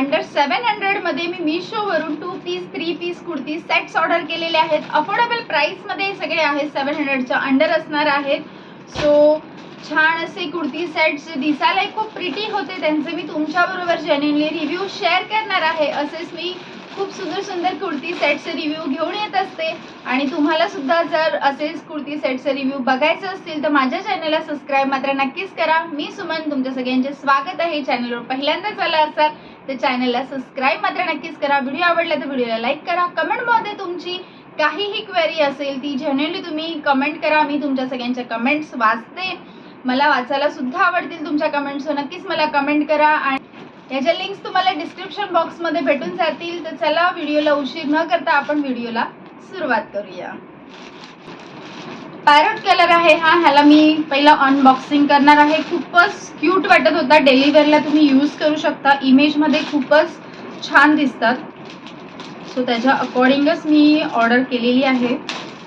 Under seven हंड्रेडमध्ये मी मिशोवरून two piece three piece kurti sets order केलेले आहेत. अफोर्डेबल प्राईसमध्ये सगळे आहेत. सेवन हंड्रेडच्या अंडर असणार आहेत. सो छान असे कुर्ती सेट्स जे दिसायला खूप प्रिटी होते त्यांचे मी तुमच्याबरोबर जेन्युनली रिव्ह्यू शेअर करणार आहे. असेच मी खूप सुंदर सुंदर कुर्ती सेटचे रिव्ह्यू घेऊन येत असते. आणि तुम्हाला सुद्धा जर असेच कुर्ती सेटचे रिव्ह्यू बघायचे असतील तर माझ्या चॅनलला सबस्क्राईब मात्र नक्कीच करा. मी सुमन तुमच्या सगळ्यांचे स्वागत आहे. चॅनलवर पहिल्यांदाच आला असाल तर चॅनलला सबस्क्राईब मात्र नक्कीच करा. व्हिडिओ आवडला तर व्हिडिओला लाईक करा. कमेंटमध्ये तुमची काहीही क्वेरी असेल ती जनरली तुम्ही कमेंट करा. मी तुमच्या सगळ्यांच्या कमेंट्स वाचते. मला वाचायला सुद्धा आवडतील तुमच्या कमेंट्स नक्कीच मला कमेंट करा. आणि याच्या लिंक्स तुम्हाला डिस्क्रिप्शन बॉक्समध्ये भेटून जातील. तर चला व्हिडिओला उशीर न करता आपण व्हिडिओला सुरुवात करूया. पॅरोट कलर आहे हा. ह्याला मी पहिला अनबॉक्सिंग करणार आहे. खूपच क्यूट वाटत होता. डेलिव्हरीला तुम्ही यूज करू शकता. इमेजमध्ये खूपच छान दिसतात. सो त्याच्या अकॉर्डिंगच मी ऑर्डर केलेली आहे.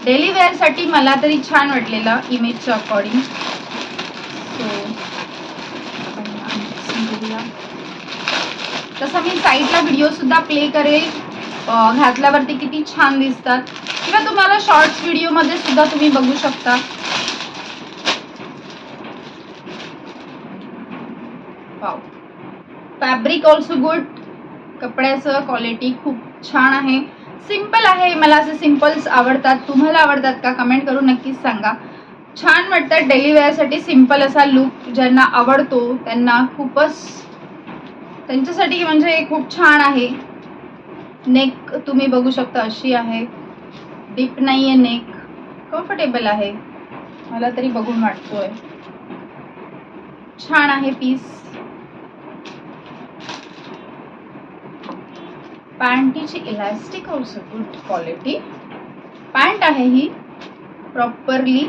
डेलिव्हरसाठी मला तरी छान वाटलेलं इमेजच्या अकॉर्डिंग सो तसा तसं मी साईडला व्हिडिओसुद्धा प्ले करेल. घातल्यावरती किती छान दिसतात. किंवा तुम्हाला शॉर्ट्स व्हिडिओमध्ये सुद्धा तुम्ही बघू शकता. फॅब्रिक ऑल्सो गुड कपड्याचं क्वालिटी खूप छान आहे. सिंपल आहे. मला असे सिम्पल्स आवडतात. तुम्हाला आवडतात का? कमेंट करून नक्कीच सांगा. छान वाटतात डेली वेअरसाठी सिंपल असा लुक ज्यांना आवडतो त्यांना खूपच त्यांच्यासाठी म्हणजे खूप छान आहे. नेक तुम्ही बघू शकता अशी आहे. डीप नाही आहे नेक. कम्फर्टेबल आहे. मला तरी बघून वाटतोय. छान आहे piece पॅन्टीची elastic also good quality pant आहे ही प्रॉपरली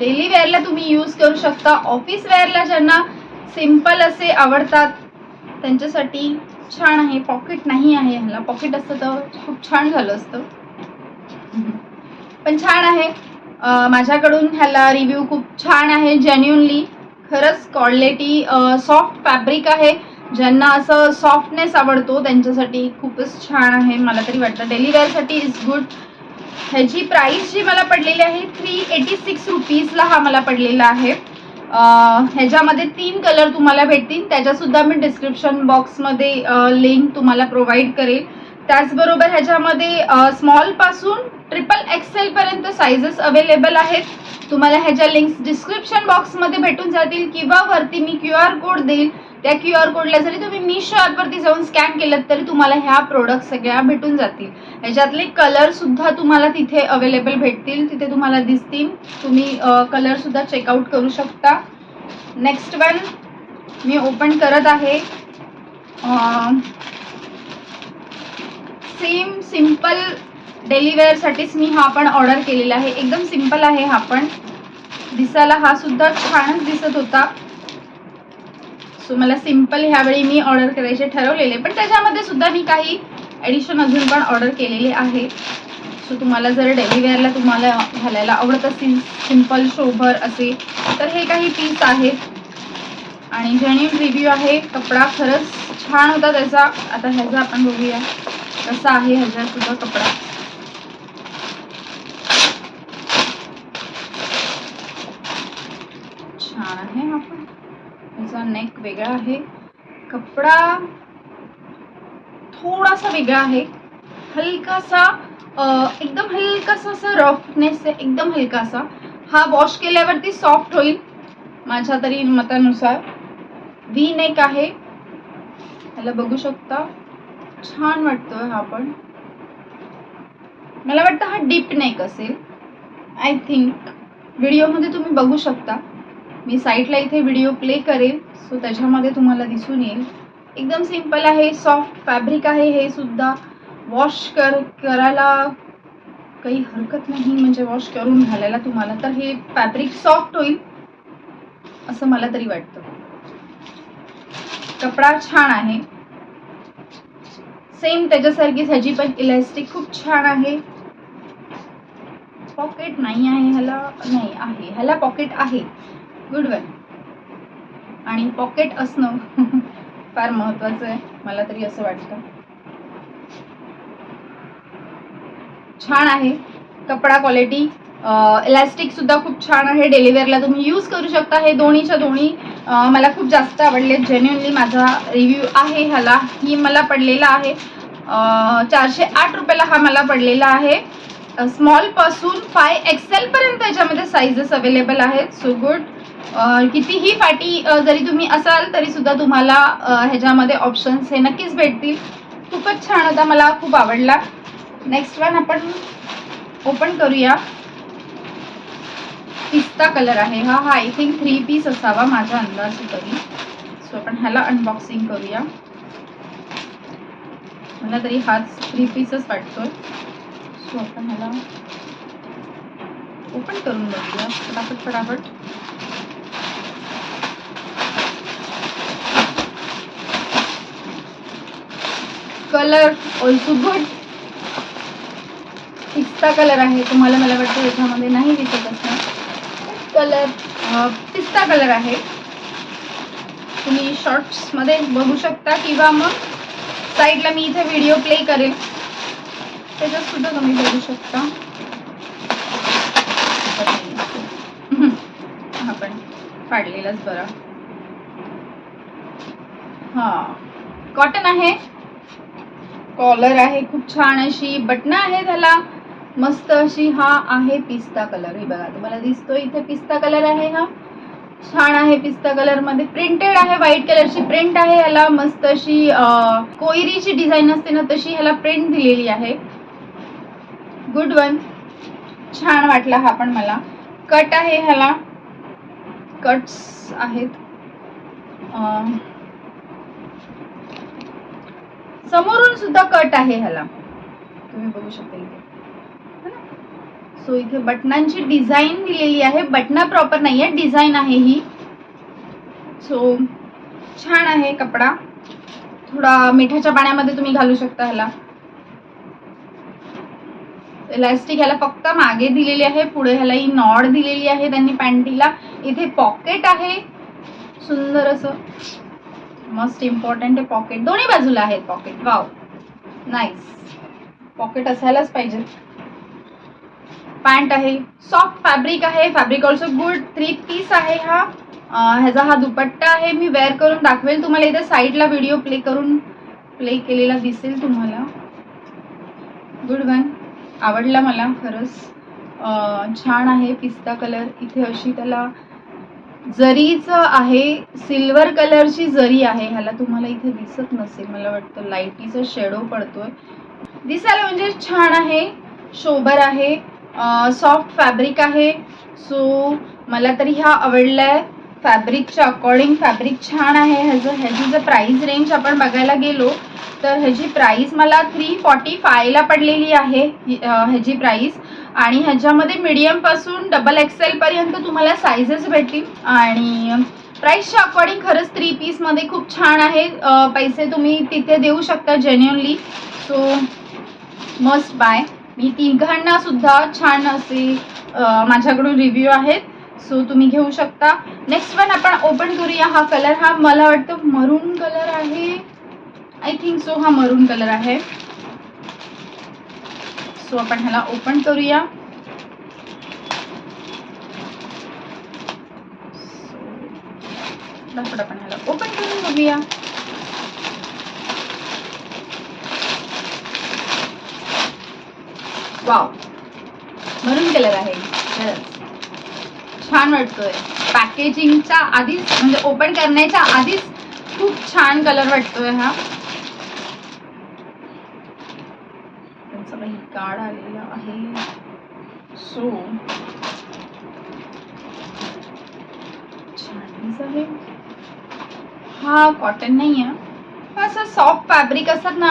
डेली वेअरला तुम्ही यूज करू शकता. ऑफिस वेअरला ज्यांना सिंपल असे आवडतात त्यांच्यासाठी छान आहे पॉकेट नाही आहे ह्याला. पॉकेट असतं तर खूप छान झालं असतं. पण छान आहे. माझ्याकडून ह्याला रिव्ह्यू खूप छान आहे जेन्युनली खरंच क्वालिटी सॉफ्ट फॅब्रिक आहे. ज्यांना असं सॉफ्टनेस आवडतो त्यांच्यासाठी खूपच छान आहे. मला तरी वाटतं डेली वेअरसाठी इज गुड ह्याची प्राईस जी मला पडलेली आहे थ्री एटी सिक्स रुपीजला हा मला पडलेला आहे. ह्याच्यामध्ये तीन कलर तुम्हाला भेटतील. त्याच्यासुद्धा मी डिस्क्रिप्शन बॉक्समध्ये लिंक तुम्हाला प्रोव्हाइड करेल. त्याचबरोबर ह्याच्यामध्ये स्मॉलपासून ट्रिपल एक्सेलपर्यंत साइजेस अवेलेबल आहेत. तुम्हाला ह्याच्या लिंक्स डिस्क्रिप्शन बॉक्समध्ये भेटून जातील किंवा वरती मी क्यू आर कोड देईल. त्या क्यू आर कोडला जरी तुम्ही मिशो ॲपवरती जाऊन स्कॅन केलं तरी तुम्हाला ह्या प्रोडक्ट सगळ्या भेटून जातील. ह्याच्यातले कलरसुद्धा तुम्हाला तिथे अवेलेबल भेटतील. तिथे तुम्हाला दिसतील. तुम्ही कलरसुद्धा चेकआउट करू शकता. नेक्स्ट वन मी ओपन करत आहे. सेम सिंपल डेलिवेअरसाठीच मी हा पण ऑर्डर केलेला आहे. एकदम सिंपल आहे हा पण. दिसायला हा सुद्धा छानच दिसत होता. सो मला सिंपल ह्यावेळी मी ऑर्डर करायचे ठरवलेले पण त्याच्यामध्ये सुद्धा मी काही ॲडिशन अजून पण ऑर्डर केलेले आहे. सो तुम्हाला जर डेली वेअरला तुम्हाला घालायला आवडत असतील सिंपल शोभर असे तर हे काही पीस आहेत. आणि जेन्युन रिव्ह्यू आहे कपडा खरंच छान होता त्याचा. आता ह्याचा आपण बघूया कसा आहे ह्याचा सुद्धा कपडा छान आहे हा पण ह्याचा नेक वेगळा आहे. कपडा थोडासा वेगळा आहे. हलकासा एकदम हलकासा असा रफनेस आहे एकदम हलकासा. हा वॉश केल्यावरती सॉफ्ट होईल माझ्या तरी मतानुसार. व्ही नेक आहे. ह्याला बघू शकता. छान वाटतोय हा पण. मला वाटतं हा डीप नेक असेल. आय थिंक व्हिडिओमध्ये तुम्ही बघू शकता. मी साईटला इथे व्हिडिओ प्ले करेल सो त्याच्यामध्ये तुम्हाला दिसून येईल. एकदम सिंपल आहे सॉफ्ट फॅब्रिक आहे हे सुद्धा. वॉश कर करायला काही हरकत नाही म्हणजे वॉश करून घालायला तुम्हाला. तर हे फॅब्रिक सॉफ्ट होईल असं मला तरी वाटतं. कपडा छान आहे. सेम त्याच्यासारखीच ह्याची पण इलॅस्टिक खूप छान आहे. पॉकेट नाही आहे ह्याला नाही आहे ह्याला पॉकेट आहे. गुड वन आणि पॉकेट असणं फार महत्वाचं आहे. मला तरी असं वाटतं. छान आहे. कपडा क्वालिटी इलास्टिक सुद्धा खूप छान आहे. डेलिव्हरला तुम्ही यूज करू शकता. हे दोन्हीच्या दोन्ही मला खूप जास्त आवडले. जेन्युनली माझा रिव्ह्यू आहे ह्याला. ही मला पडलेला आहे. चारशे आठ रुपयाला हा मला पडलेला आहे. स्मॉलपासून फाय एक्सेल पर्यंत याच्यामध्ये साईजेस अवेलेबल आहेत. सो गुड कितीही फाटी जरी तुम्ही असाल तरी सुद्धा तुम्हाला ह्याच्यामध्ये ऑप्शन्स हे नक्कीच भेटतील. खूपच छान होता मला खूप आवडला. नेक्स्ट वन आपण ओपन करूया. पिस्ता कलर आहे हा. हा आय थिंक थ्री पीस असावा माझ्या अंदाज तरी. सो आपण ह्याला अनबॉक्सिंग करूया. मला तरी हाच थ्री पीसच वाटतोय. सो आपण ह्याला ओपन करून बघूया. फटाफट फटाफट. कलर ऑल्सो गुड पिस्ता कलर आहे तुम्हाला मला वाटतं याच्यामध्ये नाही दिसत असणार. कलर पिस्ता कलर आहे. तुम्ही शॉर्ट्समध्ये बघू शकता किंवा मग साईडला मी इथे व्हिडिओ प्ले करेल त्याच्यात सुद्धा तुम्ही बघू शकता. हम्म. हा पण पाडलेलाच बरा. हा. कॉटन आहे. कॉलर आहे खूप छान अशी बटणं आहे त्याला. मस्त अशी हा आहे पिस्ता कलर हे बघा तुम्हाला दिसतोय इथे पिस्ता कलर आहे हा. छान आहे पिस्ता कलरमध्ये. प्रिंटेड आहे व्हाईट कलरची प्रिंट आहे ह्याला मस्त अशी कोयरीची डिझाईन असते ना तशी ह्याला प्रिंट दिलेली आहे. गुड वन छान वाटला हा पण मला. कट आहे ह्याला. कट्स आहेत. समोरून सुद्धा कट आहे ह्याला. तुम्ही बघू शकता इथे. सो इथे बटनांची डिझाईन दिलेली आहे. बटना प्रॉपर नाही आहे डिझाईन आहे ही. सो छान आहे कपडा. थोडा मिठाच्या पाण्यामध्ये तुम्ही घालू शकता ह्याला. इलास्टिक ह्याला फक्त मागे दिलेली आहे. पुढे ह्याला ही नॉड दिलेली आहे त्यांनी पॅन्टीला. इथे पॉकेट आहे. सुंदर असं. मस्ट इम्पॉर्टंट आहे पॉकेट. दोन्ही बाजूला आहेत पॉकेट. वाव. नाईस पॉकेट असायलाच पाहिजे. पॅन्ट आहे. सॉफ्ट फॅब्रिक आहे. Fabric also good three piece आहे हा. ह्याचा हा दुपट्टा आहे. मी वेअर करून दाखवेल तुम्हाला. इथे साईडला व्हिडिओ प्ले करून प्ले केलेला दिसेल तुम्हाला. गुड वन आवडला मला खरंच. छान आहे. पिस्ता कलर इथे अशी त्याला जरीचं आहे सिल्वर कलरची जरी आहे ह्याला तुम्हाला इथे दिसत नसेल मला वाटतं लाईटीचा शेडो पडतोय. दिसायला म्हणजे छान आहे शोबर आहे सॉफ्ट फॅब्रिक आहे. सो मला तरी ह्या आवडलाय. फॅब्रिकच्या अकॉर्डिंग फॅब्रिक छान आहे. ह्याचं ह्याची जर प्राईस रेंज आपण बघायला गेलो तर ह्याची प्राईस मला थ्री फॉर्टी फायला पडलेली आहे. ह्याची प्राईस आणि ह्याच्यामध्ये मीडियमपासून डबल एक्सेल पर्यंत तुम्हाला सायझेस भेटतील. आणि प्राईसच्या अकॉर्डिंग खरंच थ्री पीसमध्ये खूप छान आहे. पैसे तुम्ही तिथे देऊ शकता जेन्युअनली सो मस्ट बाय मी तिघांना सुद्धा छान असे माझ्याकडून रिव्ह्यू आहेत. सो तुम्ही घेऊ शकता. नेक्स्ट वन आपण ओपन करूया. हा कलर हा मला वाटतं मरून कलर आहे. आय थिंक सो हा मरून कलर आहे. सो आपण ह्याला ओपन करूया. आपण ह्याला ओपन करून बघूया. वाव मरून कलर आहे. छान वाटतोय. पॅकेजिंगच्या आधीच म्हणजे ओपन करण्याच्या आधीच खूप छान कलर वाटतोय हा त्यांचा काही काळ आलेला आहे. सो छान आहे. हा कॉटन नाही आहे असं सॉफ्ट फॅब्रिक असतात ना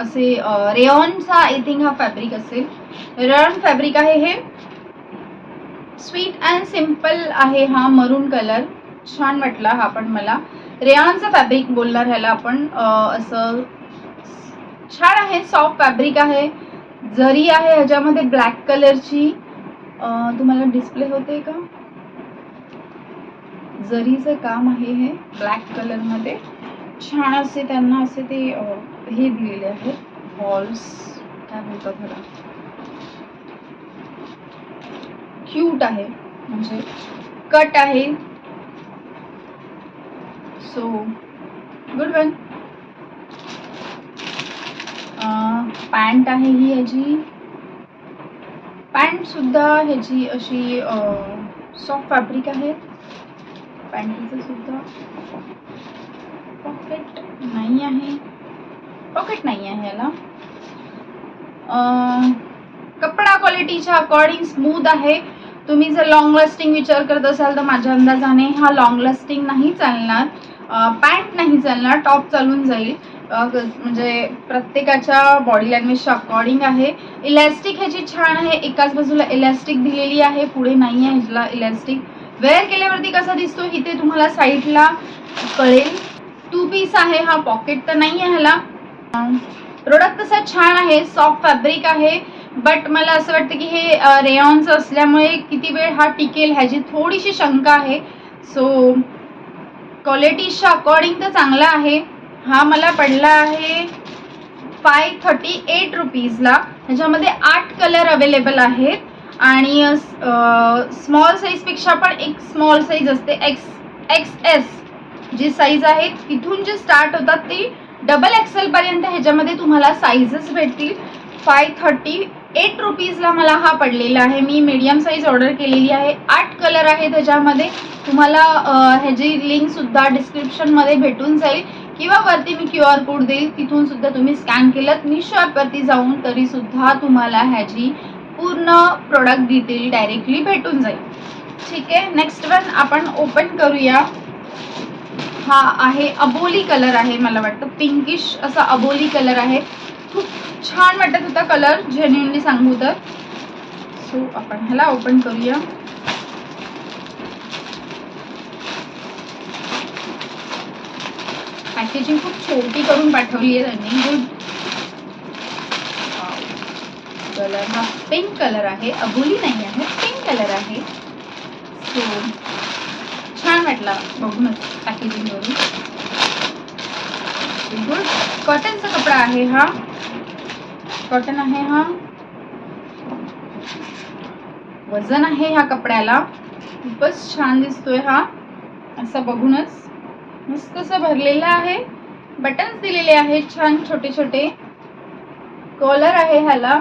असे रेऑनचा आय थिंक हा फॅब्रिक असेल. रेऑन फॅब्रिक आहे हे. स्वीट अँड सिंपल आहे हा मरून कलर छान वाटला हा पण मला. रेऑनचा फॅब्रिक बोलणार ह्याला आपण असं छान आहे सॉफ्ट फॅब्रिक आहे. जरी आहे ह्याच्यामध्ये ब्लॅक कलरची तुम्हाला डिस्प्ले होते का? जरीचं काम आहे हे ब्लॅक कलरमध्ये छान असे त्यांना असे ते हे दिलेले आहेत बॉल्स काय बोलतात त्याला? क्यूट आहे. म्हणजे कट आहे. सो गुड वन पॅन्ट आहे ही ह्याची. पॅन्ट सुद्धा ह्याची अशी सॉफ्ट फॅब्रिक आहे. पॅन्टीचं सुद्धा. पॉकेट नाही आहे. पॉकेट नाही आहे याला. कपडा क्वालिटीच्या अकॉर्डिंग स्मूथ आहे. तुम्ही जर लॉंग लास्टिंग विचार करत असाल तर माझ्या अंदाजाने हा लॉंग लास्टिंग नाही चालणार. पॅन्ट नाही चालणार. टॉप चालून जाईल. म्हणजे प्रत्येकाच्या बॉडी लँग्वेजच्या अकॉर्डिंग आहे. इलॅस्टिक ह्याची छान आहे एकाच बाजूला इलॅस्टिक दिलेली आहे पुढे नाही आहे ह्याला इलॅस्टिक वेअर केल्यावरती कसा दिसतो इथे तुम्हाला साईडला कळेल. टू पीस आहे हा पॉकेट तर नाही आहे ह्याला. प्रोडक्ट तसा छान आहे सॉफ्ट फॅब्रिक आहे. बट मला असं वाटतं की हे रेयॉन्स असल्यामुळे किती वेळ हा टिकेल ह्याची थोडीशी शंका आहे. सो क्वालिटीच्या अकॉर्डिंग तर चांगला आहे. हा मला पडला आहे फाय थर्टी एट रुपीजला ह्याच्यामध्ये आठ कलर अवेलेबल आहेत. आणि स्मॉल साईजपेक्षा पण एक स्मॉल साईज असते. एक्स एक्स एस जी साईज आहे तिथून जे स्टार्ट होतात ती डबल एक्सेलपर्यंत ह्याच्यामध्ये तुम्हाला साईजच भेटतील. फाय थर्टी एट रुपीजला मला हा पडलेला आहे. मी मीडियम साईज ऑर्डर केलेली आहे. आठ कलर आहेत ह्याच्यामध्ये तुम्हाला ह्याची लिंकसुद्धा डिस्क्रिप्शनमध्ये भेटून जाईल. किंवा वरती मी क्यू आर कोड देईल तिथून सुद्धा तुम्ही स्कॅन केलं मिशो ॲपवरती जाऊन तरी सुद्धा तुम्हाला ह्याची पूर्ण प्रोडक्ट डिटेल डायरेक्टली भेटून जाईल. ठीक आहे? नेक्स्ट वन आपण ओपन करूया. हा आहे अबोली कलर आहे मला वाटतं. पिंकिश असा अबोली कलर आहे. खूप छान वाटत होता कलर जेन्युनली सांगू तर. सो आपण ह्याला ओपन करूया. पॅकेजिंग खूप छोटी करून पाठवली आहे त्यांनी. गुड कलर हा पिंक कलर आहे. अबोली नाही आहे पिंक कलर आहे. सो छान वाटला बघूनच पॅकेजिंगवरून गुड कॉटनचा कपडा आहे हा. कॉटन आहे हा. वजन आहे ह्या कपड्याला. खूपच छान दिसतोय हा. असं बघूनच. मस्त असं भरलेलं आहे. बटन्स दिलेले आहेत छान छोटे छोटे. कॉलर आहे ह्याला.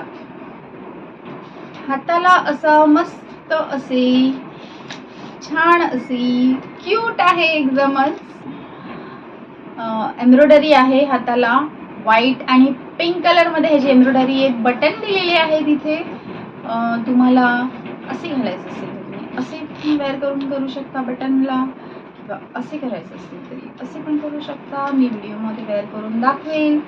हाताला असं मस्त असे. छान असे. क्यूट आहे एकदमच. एम्ब्रॉयडरी आहे हाताला. व्हाईट आणि पिंक कलरमध्ये ह्याची एम्ब्रॉयडरी एक बटन दिलेले आहे तिथे. तुम्हाला असे घालायचं असेल तुम्ही. असे वेअर करून करू शकता बटनला किंवा असे करायचं असेल तरी असे पण करू शकता. मी व्हिडिओमध्ये तयार करून दाखवेन.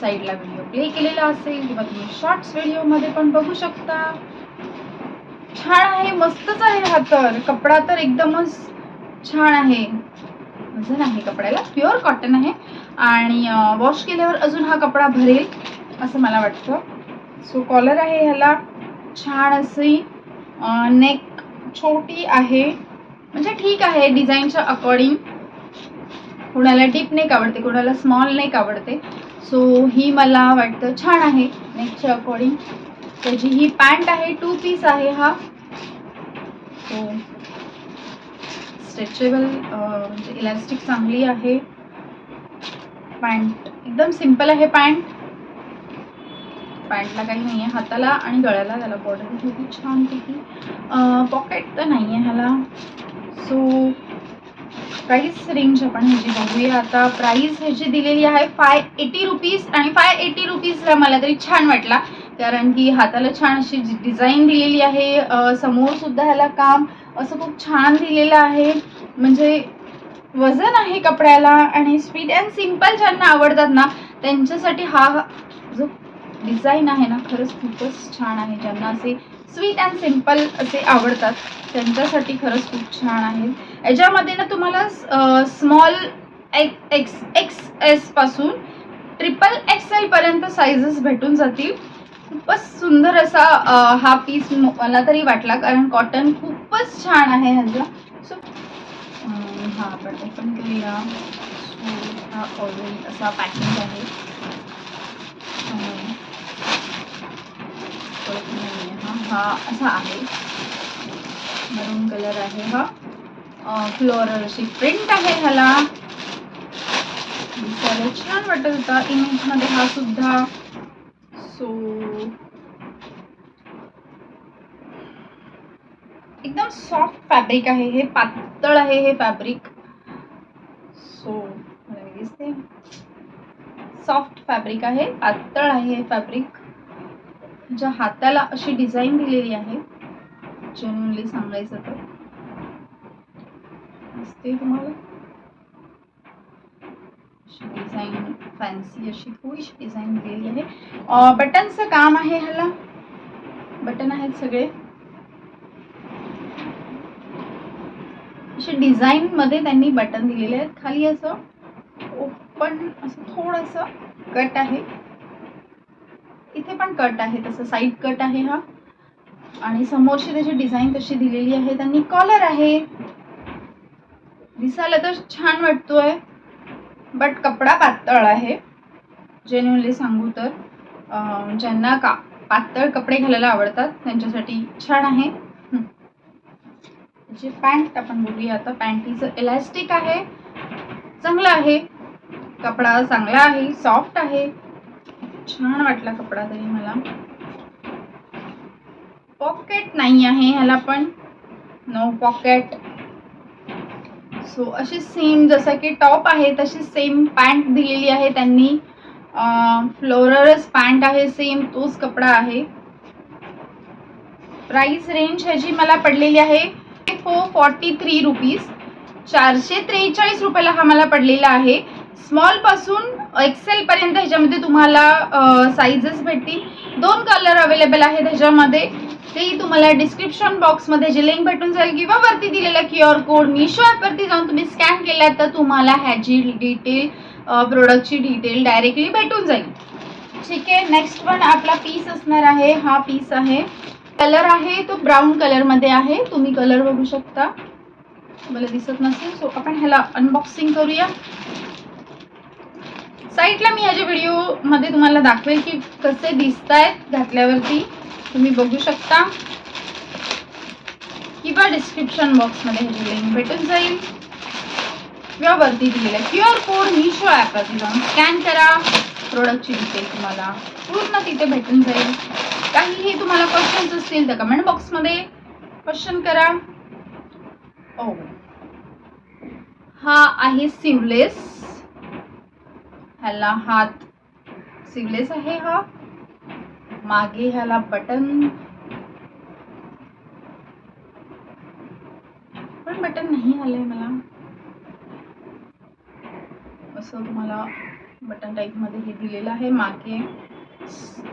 साईडला व्हिडिओ प्ले केलेला असेल किंवा तुम्ही शॉर्ट्स व्हिडिओमध्ये पण बघू शकता. छान आहे मस्तच आहे हा तर. कपडा तर एकदमच छान आहे. वजन आहे कपड्याला. प्युअर कॉटन आहे. आणि वॉश केल्यावर अजून हा कपडा भरेल असं मला वाटतं. सो कॉलर आहे ह्याला. छान अशी नेक छोटी आहे. म्हणजे ठीक आहे डिझाईनच्या अकॉर्डिंग कोणाला डीप नेक आवडते कोणाला स्मॉल नेक आवडते. सो ही मला वाटतं छान आहे नेकच्या अकॉर्डिंग त्याची ही पॅन्ट आहे टू पीस आहे हा. सो स्ट्रेचेबल म्हणजे इलॅस्टिक चांगली आहे. पॅन्ट एकदम सिंपल आहे पॅन्ट पॅन्टला काही नाही आहे हाताला आणि गळ्याला त्याला बॉर्डर छान किती पॉकेट तर नाही आहे ह्याला. सो प्राईस रेंज आपण ह्याची बघूया. आता प्राईस ह्याची दिलेली आहे फाय एटी रुपीज आणि फाय एटी रुपीजला मला तरी छान वाटला. कारण की हाताला छान अशी डिझाईन दिलेली आहे समोरसुद्धा ह्याला काम असं खूप छान दिलेलं आहे. म्हणजे वजन आहे कपड्याला आणि स्वीट अँड सिंपल ज्यांना आवडतात ना त्यांच्यासाठी हा जो डिझाईन आहे ना खरंच खूपच छान आहे. ज्यांना असे स्वीट अँड सिंपल असे आवडतात. त्यांच्यासाठी खरंच खूप छान आहे याच्यामध्ये ना तुम्हाला स्मॉल एक्स एक्स एक्स एसपासून ट्रिपल एक्स एलपर्यंत साईजेस भेटून जातील. खूपच सुंदर असा हा पीस मला तरी वाटला कारण कॉटन खूपच छान आहे ह्याचा. सो हा आपण ओपन करूया. हा ऑलरेडी असा पॅकिंग आहे. हा हा असा आहे. मरून कलर आहे हा. फ्लोरल अशी प्रिंट आहे ह्याला. दिसायला छान वाटत होता. इमेजमध्ये हा सुद्धा. सो एकदम सॉफ्ट फॅब्रिक आहे हे. पातळ आहे हे फॅब्रिक सो मला दिसते सॉफ्ट फॅब्रिक आहे. पातळ आहे हे फॅब्रिक ज्या हाताला अशी डिझाईन दिलेली आहे जेन्युनली सांगायचं तर. दिसते तुम्हाला? डिझाईन फॅन्सी अशी थोडीशी डिझाईन दिलेली आहे. बटनचं काम आहे ह्याला. बटन आहेत सगळे. असे डिझाईन मध्ये त्यांनी बटन दिलेले आहेत. खाली असं ओपन असं थोडस कट आहे. इथे पण कट आहे तसं साईड कट आहे हा. आणि समोरची त्याची डिझाईन तशी दिलेली आहे. त्यांनी कॉलर आहे. दिसायला तर छान वाटतोय बट कपडा पातळ आहे. जेन्युनली सांगू तर ज्यांना का पातळ कपडे घालायला आवडतात त्यांच्यासाठी छान आहे. जे जी पॅन्ट आपण बघूया आता. पॅन्टीचं इलॅस्टिक आहे. चांगलं आहे. कपडा चांगला आहे सॉफ्ट आहे. छान वाटला कपडा तरी मला. पॉकेट नाही आहे ह्याला पण. नो पॉकेट सो अशी सेम जसं की टॉप आहे तशी सेम पॅन्ट दिलेली आहे त्यांनी. फ्लोररच पॅन्ट आहे सेम तोच कपडा आहे. प्राइस रेंज ह्याची मला पडलेली आहे फोर फॉर्टी थ्री रुपीज चारशे त्रेचाळीस रुपयाला हा मला पडलेला आहे. स्मॉलपासून एक्सेल पर्यंत ह्याच्यामध्ये तुम्हाला साईजेस भेटतील. दोन कलर अवेलेबल आहेत ह्याच्यामध्ये. तेही तुम्हाला डिस्क्रिप्शन बॉक्समध्ये जे लिंक भेटून जाईल किंवा वरती दिलेला क्यू आर कोड मिशो ॲपवरती जाऊन तुम्ही स्कॅन केला तर तुम्हाला ह्याची डिटेल प्रोडक्टची डिटेल डायरेक्टली भेटून जाईल. ठीक आहे नेक्स्ट पण आपला पीस असणार आहे. हा पीस आहे. कलर आहे तो ब्राऊन कलरमध्ये आहे. तुम्ही कलर बघू शकता. मला दिसत नसेल सो आपण ह्याला अनबॉक्सिंग करूया. साईटला मी ह्याच्या व्हिडिओमध्ये तुम्हाला दाखवेल की कसे दिसत आहेत घातल्यावरती. तुम्ही बघू शकता. किंवा डिस्क्रिप्शन बॉक्समध्ये ह्याची लिंक भेटून जाईल. किंवा वरती दिलेला क्यू आर कोड मिशो ॲपवरती जाऊन स्कॅन करा. प्रोडक्टची डिटेल तुम्हाला पूर्ण तिथे भेटून जाईल. काहीही तुम्हाला क्वेश्चन्स असतील तर कमेंट बॉक्समध्ये क्वेश्चन करा. ओ हा आहे सिवलेस ह्याला हात सिवलेस आहे हा. मागे ह्याला बटन. पण बटन नाही आलंय मला. असं तुम्हाला बटन टाईपमध्ये हे दिलेलं आहे. मागे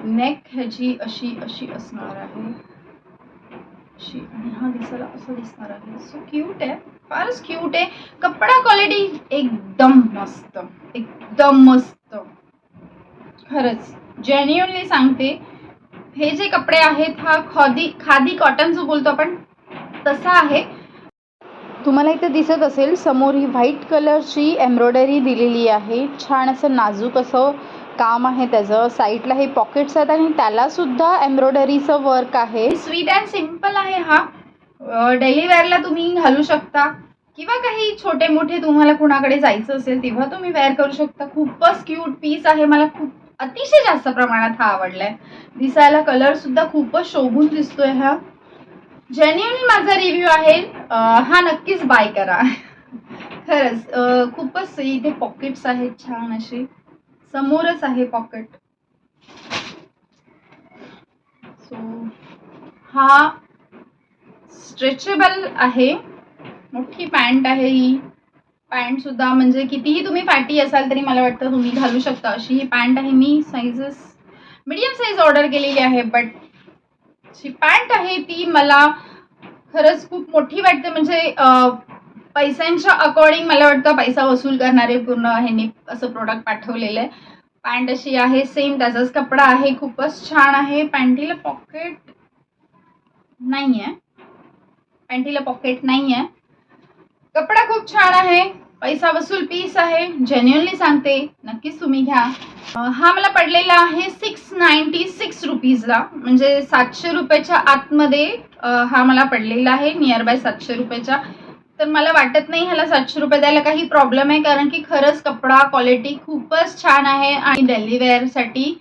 नेक ह्याची अशी अशी असणार आहे. अशी आणि हा दिसायला असं दिसणार आहे. सो क्यूट आहे. फारच क्यूट आहे. कपडा क्वालिटी एकदम मस्त. एकदम मस्त. खरंच. जेन्युअनली सांगते हे जे कपडे आहेत हा खादी खादी कॉटन जो बोलतो आपण तसा आहे. तुम्हाला इथे दिसत असेल समोर ही व्हाईट कलरची एम्ब्रॉयडरी दिलेली आहे. छान असं नाजूक असं काम आहे त्याचं. साईडला हे पॉकेट्स आहेत आणि त्याला सुद्धा एम्ब्रॉयडरीचं वर्क आहे. स्वीट अँड सिंपल आहे हा. डेली वेअरला तुम्ही घालू शकता. किंवा काही छोटे मोठे तुम्हाला कुणाकडे जायचं असेल तेव्हा तुम्ही वेअर करू शकता. खूपच क्यूट पीस आहे. मला खूप अतिशय जास्त प्रमाणात हा आवडलाय. दिसायला कलर सुद्धा खूपच शोभून दिसतोय हा. जेन्युअन माझा रिव्ह्यू आहे. हा नक्कीच बाय करा. खरंच खूपच इथे पॉकेट्स आहेत छान असे. समोरच आहे पॉकेट सो हा स्ट्रेचेबल आहे. मोठी पॅन्ट आहे ही. पॅन्ट सुद्धा म्हणजे कितीही तुम्ही फॅटी असाल तरी मला वाटतं तुम्ही घालू शकता. अशी ही पॅन्ट आहे. मी साईजेस मीडियम साईज ऑर्डर केलेली आहे बट जी पॅन्ट आहे ती मला खरंच खूप मोठी वाटते. म्हणजे पैशांच्या अकॉर्डिंग मला वाटतं पैसा वसूल करणारे पूर्ण ह्यांनी असं प्रोडक्ट पाठवलेलं आहे. पॅन्ट अशी आहे सेम त्याचाच कपडा आहे खूपच छान आहे. पॅन्टीला पॉकेट नाही आहे पॅन्टीला पॉकेट नाही आहे कपडा खूप छान आहे. पैसा वसूल पीस आहे. जेन्युअनली सांगते नक्कीच तुम्ही घ्या. हा मला पडलेला आहे सिक्स नाईन्टी सिक्स रुपीजला म्हणजे सातशे रुपयाच्या आतमध्ये हा मला पडलेला आहे. नियर बाय सातशे रुपयाच्या. तर मला वाटत नाही ह्याला सातशे रुपये द्यायला काही प्रॉब्लेम आहे कारण की खरंच कपडा क्वालिटी खूपच छान आहे आणि डेली वेअरसाठी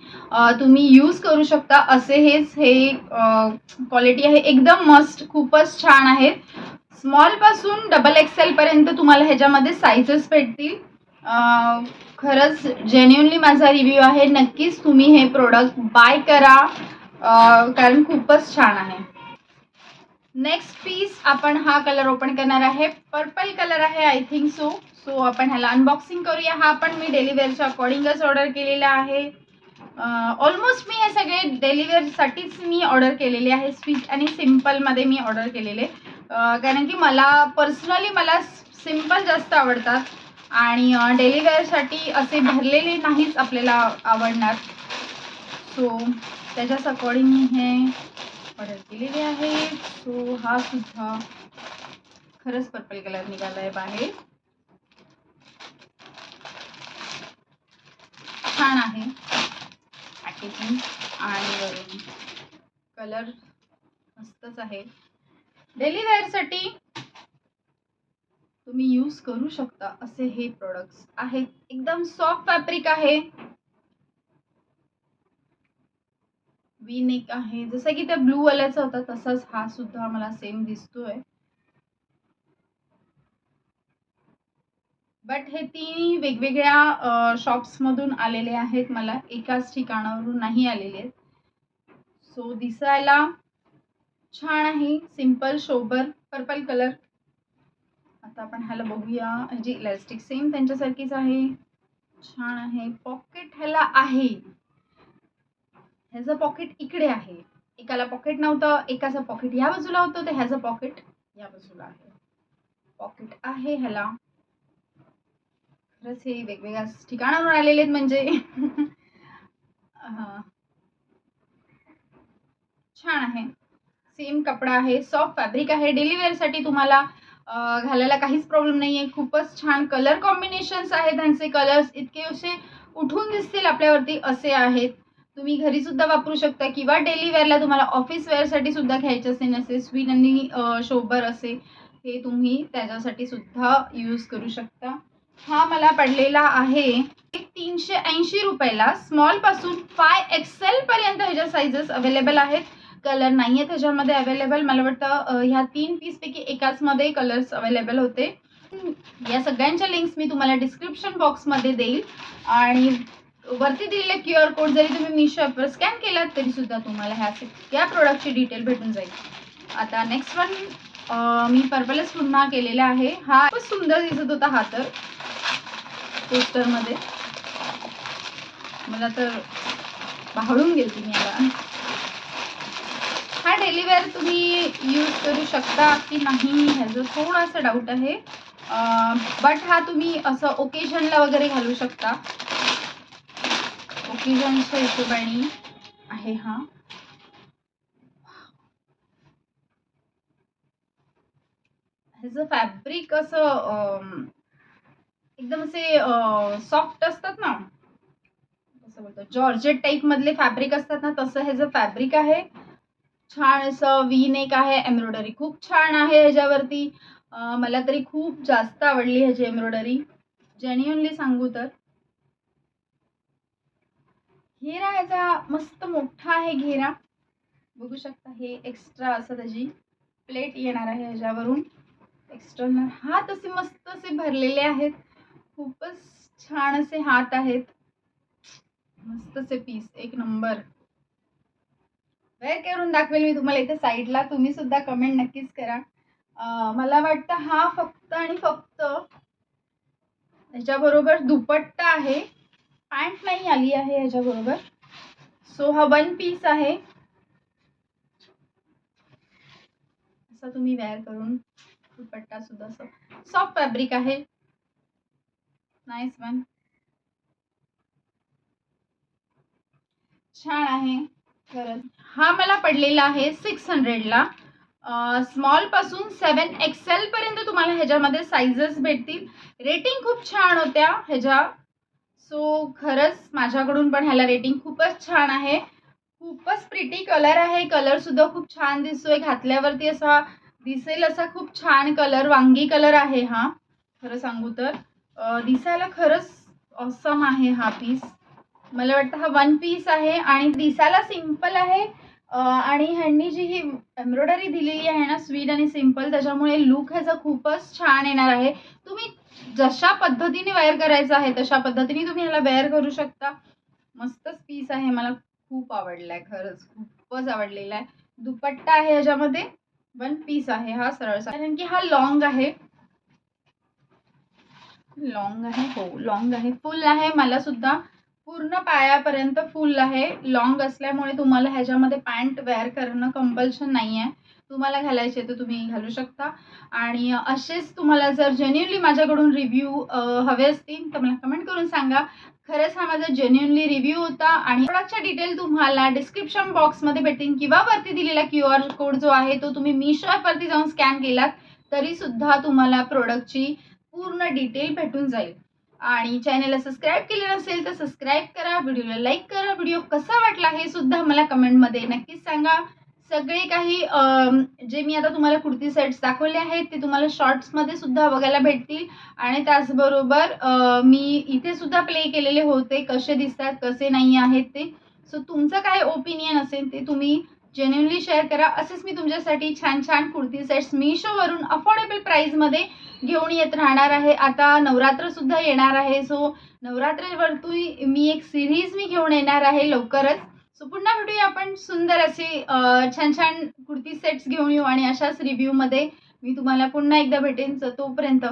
तुम्ही यूज करू शकता. असे हेच हे क्वालिटी आहे. एकदम मस्त खूपच छान आहे. स्मॉलपासून डबल एक्सेलपर्यंत तुम्हाला ह्याच्यामध्ये साईजेस भेटतील. खरंच जेन्युनली माझा रिव्ह्यू आहे. नक्कीच तुम्ही हे प्रोडक्ट बाय करा. कारण खूपच छान आहे. नेक्स्ट पीस आपण हा कलर ओपन करणार आहे. पर्पल कलर आहे आय थिंक सो सो आपण ह्याला अनबॉक्सिंग करूया. हा पण मी डेली अकॉर्डिंगच ऑर्डर केलेला आहे. ऑलमोस्ट मी हे सगळे डेलिवेअरसाठीच मी ऑर्डर केलेले आहे. स्वीट आणि सिम्पलमध्ये मी ऑर्डर केलेले. कारण की मला पर्सनली मला सिंपल जास्त आवडतात. आणि डेली असे भरलेले नाहीच आपल्याला आवडणार. सो त्याच्याच अकॉर्डिंग मी हे ऑर्डर केलेली आहे. सो हा सुद्धा खरंच पर्पल कलर निघाला आहे बाहेर. छान आहे पॅकेजिंग आणि कलर मस्तच आहे. डेली वेअरसाठी तुम्ही यूज करू शकता असे हे प्रोडक्ट्स आहेत. एकदम सॉफ्ट फॅब्रिक आहे. वी नेक आहे. जसं की त्या ब्लू वाल्याचा होता तसाच हा सुद्धा मला सेम दिसतोय. बट हे तिन्ही वेगवेगळ्या शॉप्समधून आलेले आहेत. मला एकाच ठिकाणावरून नाही आलेले आहेत. सो दिसायला छान आहे. सिंपल शोबर पर्पल कलर आता आपण ह्याला बघूया. जी इलास्टिक सेम त्यांच्यासारखीच आहे. छान आहे. पॉकेट ह्याला आहे. ह्याचं पॉकेट इकडे आहे. एकाला पॉकेट नव्हतं एकाचं पॉकेट ह्या बाजूला होतं तर ह्याचं पॉकेट या बाजूला आहे. पॉकेट आहे ह्याला. खरंच हे वेगवेगळ्या ठिकाणावरून आलेले आहेत म्हणजे. छान आहे. सेम कपडा आहे सॉफ्ट फॅब्रिक आहे. डेलीवेअरसाठी तुम्हाला घालायला काहीच प्रॉब्लेम नाही आहे खूपच छान कलर कॉम्बिनेशन्स आहेत त्यांचे कलर्स इतके असे उठून दिसतील आपल्यावरती असे आहेत. तुम्ही घरी सुद्धा वापरू शकता किंवा डेली वेअरला तुम्हाला ऑफिस वेअरसाठी सुद्धा घ्यायचे असेल असे स्वीट आणि शोबर असे हे तुम्ही त्याच्यासाठी सुद्धा यूज करू शकता. हा मला पडलेला आहे एक तीनशे ऐंशी रुपयाला. स्मॉलपासून फाय एक्सेल पर्यंत ह्याच्या साईजेस अवेलेबल आहेत. कलर नाही आहेत ह्याच्यामध्ये अवेलेबल मला वाटतं ह्या तीन पीसपैकी एकाच मध्ये कलर्स अवेलेबल होते. या सगळ्यांच्या लिंक्स मी तुम्हाला डिस्क्रिप्शन बॉक्समध्ये देईल. आणि वरती दिलेले क्यू आर कोड जरी तुम्ही मिशो ॲपवर स्कॅन केलात तरी सुद्धा तुम्हाला ह्या या प्रोडक्टची डिटेल भेटून जाईल. आता नेक्स्ट वन मी पर्पलच पुन्हा केलेला आहे. हा खूपच सुंदर दिसत होता हा तर. पोस्टरमध्ये मला तर भावडून गेली मी याला. हा डेलीवेअर तुम्ही यूज करू शकता की नाही ह्याचं थोडासा डाऊट आहे. बट हा तुम्ही असं ओकेजनला वगैरे घालू शकता. ओकेजनच्या हिशोबाने आहे हा. ह्याचं फॅब्रिक असं एकदम असे सॉफ्ट असतात ना? कसं बोलतो? जॉर्जेट टाईप मधले फॅब्रिक असतात ना तसं ह्याचं फॅब्रिक आहे. छान असं वी नेक आहे एम्ब्रॉयडरी खूप छान आहे ह्याच्यावरती. मला तरी खूप जास्त आवडली ह्याची एम्ब्रॉयडरी जेन्युअनली सांगू तर. घेरा ह्याचा मस्त मोठा आहे घेरा. बघू शकता हे एक्स्ट्रा असं त्याची प्लेट येणार आहे ह्याच्यावरून. एक्स्टर्नल हात असे मस्त असे भरलेले आहेत. खूपच छान असे हात आहेत. मस्त असे पीस एक नंबर वेअर करून दाखवेल मी तुम्हाला इथे साईडला तुम्ही सुद्धा कमेंट नक्कीच करा. मला वाटतं हा फक्त आणि फक्त ह्याच्याबरोबर दुपट्टा आहे. पॅन्ट नाही आली आहे ह्याच्याबरोबर सो हा वन पीस आहे. असा तुम्ही वेअर करून दुपट्टा सुद्धा सॉफ्ट फॅब्रिक आहे. नाईस वन छान आहे. खरंच. हा मला पडलेला आहे सिक्स हंड्रेडला स्मॉलपासून सेवन एक्सेलपर्यंत तुम्हाला ह्याच्यामध्ये साइजेस भेटतील. रेटिंग खूप छान होत्या ह्याच्या. सो खरंच माझ्याकडून पण ह्याला रेटिंग खूपच छान आहे. खूपच प्रिटी कलर आहे. कलरसुद्धा खूप छान दिसतोय. घातल्यावरती असा दिसेल असा खूप छान कलर वांगी कलर आहे हा. खरं सांगू तर. दिसायला खरंच ऑसम आहे हा पीस मला वाटतं हा वन पीस आहे आणि दिसायला सिंपल आहे. आणि ह्यांनी जी ही एम्ब्रॉयडरी दिलेली आहे ना स्वीट आणि सिंपल त्याच्यामुळे लुक ह्याचा खूपच छान येणार आहे. तुम्ही जशा पद्धतीने वेअर करायचं आहे तशा पद्धतीने तुम्ही ह्याला वेअर करू शकता. मस्तच पीस आहे मला खूप आवडला आहे खरंच खूपच आवडलेला आहे. दुपट्टा आहे ह्याच्यामध्ये वन पीस आहे हा सरळ कारण की हा लॉंग आहे. लॉंग आहे हो लॉंग आहे. फुल आहे मला सुद्धा पूर्ण पायापर्यंत फुल आहे. लॉंग असल्यामुळे तुम्हाला ह्याच्यामध्ये पॅन्ट वेअर करणं कंपल्शन नाही आहे तुम्हाला घालायचे तर तुम्ही घालू शकता. आणि असेच तुम्हाला जर जेन्युनली माझ्याकडून रिव्ह्यू हवे असतील तर मला कमेंट करून सांगा. खरंच हा माझा जेन्युनली रिव्ह्यू होता आणि प्रोडक्टच्या डिटेल तुम्हाला डिस्क्रिप्शन बॉक्समध्ये भेटतील किंवा वरती दिलेला क्यू आर कोड जो आहे तो तुम्ही मिशो ॲपवरती जाऊन स्कॅन केलात तरीसुद्धा तुम्हाला प्रोडक्टची पूर्ण डिटेल भेटून जाईल. आणि चॅनलला सबस्क्राईब केले नसेल तर सबस्क्राईब करा व्हिडिओला लाईक करा. व्हिडिओ कसा वाटला हे सुद्धा मला कमेंटमध्ये नक्कीच सांगा. सगळे काही जे मी आता तुम्हाला कुर्ती सेट्स दाखवले आहेत ते तुम्हाला शॉर्ट्समध्ये सुद्धा बघायला भेटतील. आणि त्याचबरोबर मी इथे सुद्धा प्ले केलेले होते कसे दिसतात कसे नाही आहेत ते. सो तुमचं काय ओपिनियन असेल ते तुम्ही जेन्युनली शेअर करा. असेच मी तुमच्यासाठी छान छान कुर्ती सेट्स मिशोवरून अफोर्डेबल प्राईजमध्ये घेऊन येत राहणार आहे. आता नवरात्रसुद्धा येणार आहे. सो नवरात्रवरती मी एक सिरीज मी घेऊन येणार आहे लवकरच. सो पुन्हा भेटूया आपण सुंदर असे छान छान कुर्ती सेट्स घेऊन येऊ आणि अशाच रिव्ह्यूमध्ये मी तुम्हाला पुन्हा एकदा भेटेन. सो तोपर्यंत